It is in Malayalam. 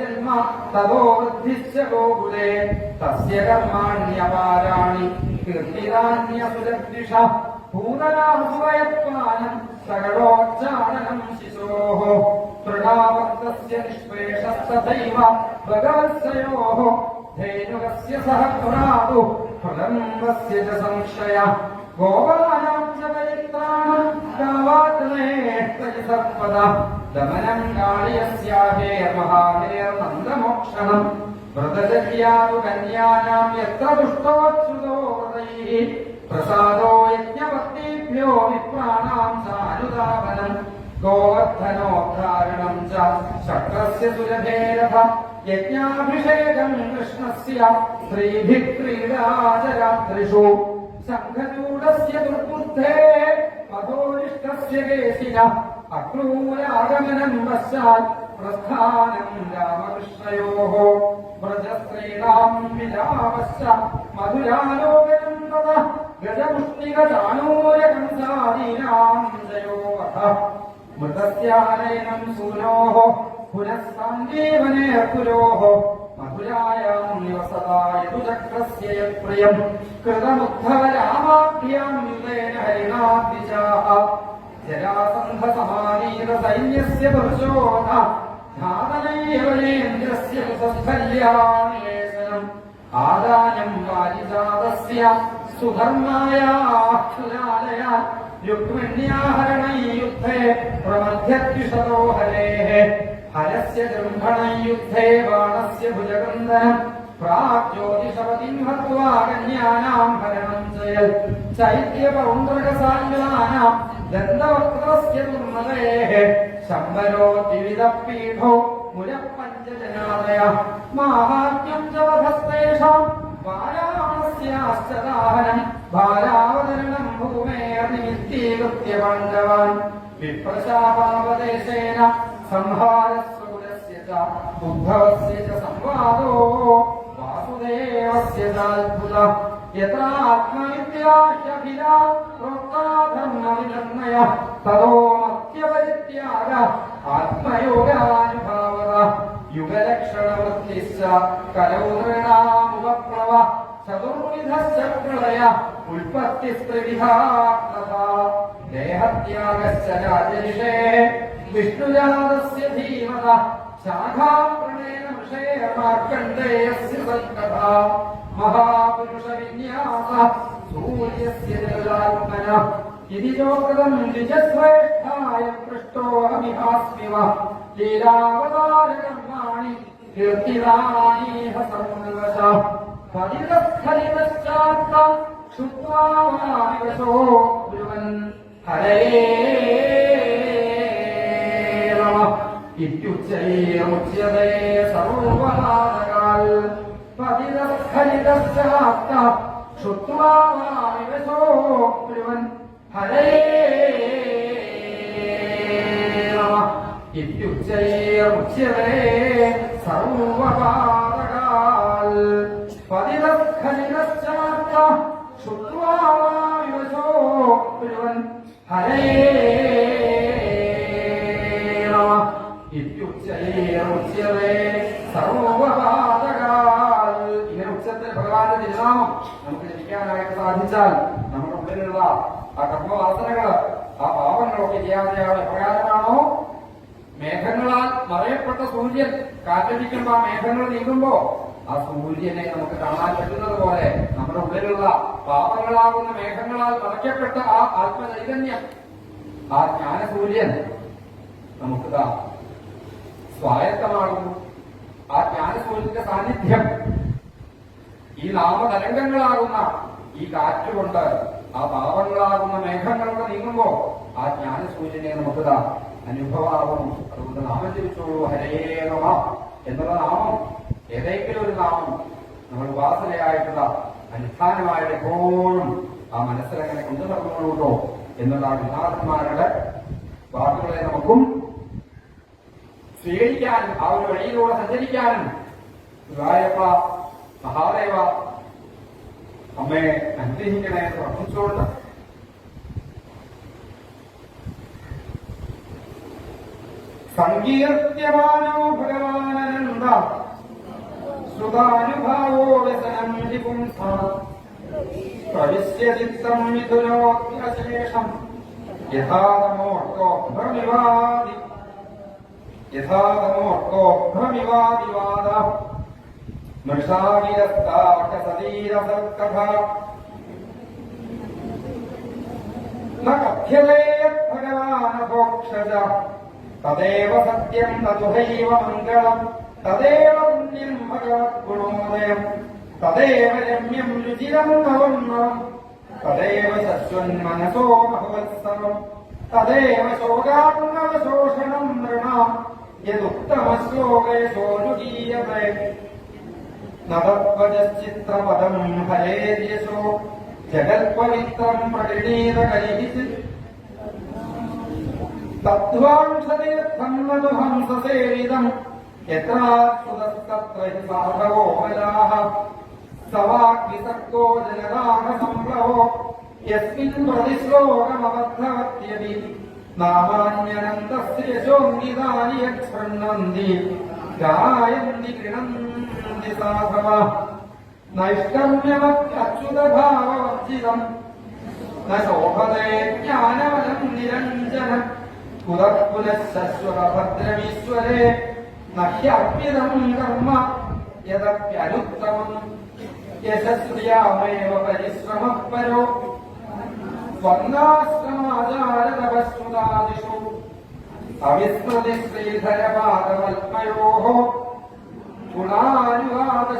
జన్మ తదో వృద్ధిశ్చ గోకులే తస్య కర్మాణ్యపారాణి కీర్తిరాణ్యసురద్విష పూర్ణనామసువయత్వానం సగడోచ్చారణం శిశోః తృణావర్తస్య నిష్పేషస్తథైవ భగవత్సయోః ధేనుగస్య సహ పురాదు ఫలంబస్య చ సంశయ గోపానాం చ పవిత్రాణం గావాత్మే సర్వదా ദമനം കാളിയസ്യാഹേർമഹാഹേർമന്ത്രമോക്ഷണം വ്രതചര്യാതു കന്യാനാം യത്ര ദുഷ്ടോച്യുതോ വ്രതൈः പ്രസാദോ യജ്ഞപത്നീഭ്യോ വിപ്രാണാം സാനുദാപനം. ഗോവർദ്ധനോദ്ധാരണം ച ശക്രസ്യ സുരഭേരഥ. യജ്ഞാഭിഷേകം കൃഷ്ണസ്യ സ്ത്രീഭിः ക്രീഡാചരാത്രിഷു ശംഖചൂടസ്യ ദുർബുദ്ധേ. പദോരിഷ്ടസ്യ കേശിന അക്രൂരാഗമനം പശ്ചാത് പ്രസ്ഥാനം രാമകൃഷ്ണയോः. വ്രജസ്ത്രീണാം വിലാപശ്ച മധുരാലോകനം തത ഗജമുഷ്ടികചാണൂരകംസാദീനാം ജയോവധ. മൃതസ്യാനയനം സൂനോः. പുനഃ സഞ്ജീവനേർക്കുരോः മധുരായാം നിവസതായതുചക്രസ്യ യത്പ്രിയം കൃതമുദ്ധവരാമാഭ്യാം യുതേന ഹരിണാദ്വിജാः ജരാസന്ധസമാനീത സൈന്യസ്യ ദർശോധ ധാതനൈവലേന്ദ്രസ്യ കുസസ്ഥല്യാനിലേശനം ആദാനം വാരിജാതസ്യ സുധർമായാഹ്ലാലയ രുക്മിണ്യാഹരണൈയുദ്ധേ പ്രമധ്യദ്വിഷതോ ഹരേः ഹരസ്യ ജൃംഭണയുദ്ധേ ബാണസ്യ ഭുജകന്ധനം പ്രാഗ്ജ്യോതിഷപതിം ഹത്വാ കന്യാനാം ഹരണം ചയൽ ചൈത്യപൗണ്ഡ്രകസാല്യാനാം ദന്തവക്രസ്യ ദുർമതേः ശംബരോ ദ്വിവിധപീഠോ മുരപ്പഞ്ചജനാദയ മാഹാത്മ്യം ച വധസ്തേഷാം വാരാണസ്യാശ്ചദാഹനം ഭാരാവതരണം ഭൂമേർനിമിത്തീകൃത്യ പാണ്ഡവാൻ വിപ്രശാപാപദേശേന സംഹാരസൂരസ്യ ച ഉദ്ധവസ്യ ച സംവാദോ വാസുദേവസ്യ ചാത്ഭുത यथा आत्मविद्याभिरा प्रोक्ताधर्मय ततो मत्यपरित्याग आत्मयोगानुभावः युगलक्षणवृत्तिश्च करोदृणामुपप्लव चतुर्विधस्य प्रलय उत्पत्तिस्त्रिविधः तथा देहत्यागस्य च विष्णुजातस्य धीमतः शाखाप्रणेन विषयमार्कण्डेयस्य सत्कथा महापुरुषविन्यासः सूर्यस्य निर्लात्मनः यदि चोकृतम् निजश्रेष्ठाय पृष्टोऽहमिहास्मि वः लीलावतारकर्माणि कीर्तिदानीह संवशः परितस्खलितश्चात्त क्षुत्वा मायशो ब्रुवन् हरे ഇത്യുച്ചൈർമുച്യതേ സർവഹാരകാൽ പതിതസ്ഥലിതശ്ചാത്ത ക്ഷുത്വാവാനിവശോ ബ്രുവൻ ഹരേ സർവപാതകാൽ പതിതഖലിതശ്ചാത്ത ശ്രുത്വാവിവശോ ബ്രുവൻ ഹരേ ഇങ്ങനെ ഉച്ചത്തിൽ ഭഗവാന്റെ തിരുനാമം നമുക്ക് ജപിക്കാനായിട്ട് സാധിച്ചാൽ നമ്മുടെ ഉള്ളിലുള്ള ആ കർമ്മവാസനകൾ ആ പാപങ്ങളൊക്കെ ചെയ്യാതെയാണ് എപ്രകാരമാണോ മേഘങ്ങളാൽ മറയപ്പെട്ട സൂര്യൻ കാറ്റടിക്കുമ്പോ മേഘങ്ങൾ നീങ്ങുമ്പോ ആ സൂര്യനെ നമുക്ക് കാണാൻ പറ്റുന്നത് നമ്മുടെ ഉള്ളിലുള്ള പാപങ്ങളാകുന്ന മേഘങ്ങളാൽ മറയ്ക്കപ്പെട്ട ആ ആത്മചൈതന്യം ആ ജ്ഞാനസൂര്യൻ നമുക്ക് സ്വായത്തമാകുന്നു ആ ജ്ഞാനസൂര്യന്റെ സാന്നിധ്യം ഈ നാമതരംഗങ്ങളാകുന്ന ഈ കാറ്റുകൊണ്ട് ആ പാപങ്ങളാകുന്ന മേഘങ്ങളൊക്കെ നീങ്ങുമ്പോ ആ ജ്ഞാനസൂര്യനെ നമുക്ക് ദാ അനുഭവമാകുന്നു അതുകൊണ്ട് നാമം ജപിച്ചോളൂ. ഹരേ നമ എന്നുള്ള നാമം ഏതെങ്കിലും ഒരു നാമം നമ്മൾ ഉപാസനയായിട്ടുള്ള അനുഷ്ഠാനമായിട്ട് എപ്പോഴും ആ മനസ്സിലങ്ങനെ കൊണ്ടു എന്നുള്ള ഗുരുനാഥന്മാരുടെ വാക്കുകളെ നമുക്കും സ്വീകരിക്കാനും അവരുടെ വഴിയിലൂടെ സഞ്ചരിക്കാനും ഗുരുവായൂരപ്പ മഹാദേവ അമ്മയെ അനുഗ്രഹിക്കണേ എന്ന് പ്രാർത്ഥിച്ചുകൊണ്ട് സങ്കീർത്യമാനോ ഭഗവാനന്ദ സുതാനുഭാവോ വ്യസനം വിപുംസ പ്രവിശ്യ ചിത്തം മിഥുനോത്യശേഷം യഥാതമോർക്കോഭ്രമിവാദി यथाधर्मोत्तोभ्रमिवादिवाद मृषागिरस्ताकसदीरसत्कथ न कथ्यते यद्भगवानभोक्षज तदेव सत्यं तदुहैव मङ्गलम् तदेव निर्भगवद्गुणोदयम् तदेव रम्यं रुचिरं भवन्नम् तदेव सस्वन्मनसो भवत्समम् तदेव शोकान्नवशोषणम् नृणाम् यदुत्तमश्लोकयशोऽनुगीयते न तत्त्वजश्चित्रपदम् हरेर्यशो जगत्पवित्रम् परिणीतकैः तद्वांशतीर्थम् ननु हंससेविदम् यत्राच्युतस्तत्र हि साधवो मलाः स वाग्विसर्गो जनरामसम्भवो यस्मिन् प्रतिश्लोकमबद्धवत्यपि നാമാന്യനന്ദശേഷോന്നിതാനി യക്ഷണ്ണന്തി ഗായന്തി ഗൃണന്തി സാധവ. നൈഷ്കമ്യമത്യച്യുതഭാവവർജിതം ന ശോഭതേ ജ്ഞാനവനം നിരഞ്ജന. കുതഃ പുനഃ ശശ്വതഭദ്രമീശ്വരേ നഹ്യർപ്പിതം കർമ്മ. യദപ്യനുത്തമം യശസ്രിയാമേവ പരിശ്രമപരോ స్వర్ణాశ్రమాచారవస్తునాదిషు అవిస్మృతి శ్రీధర పాదవల్పయోః గుణాయువాద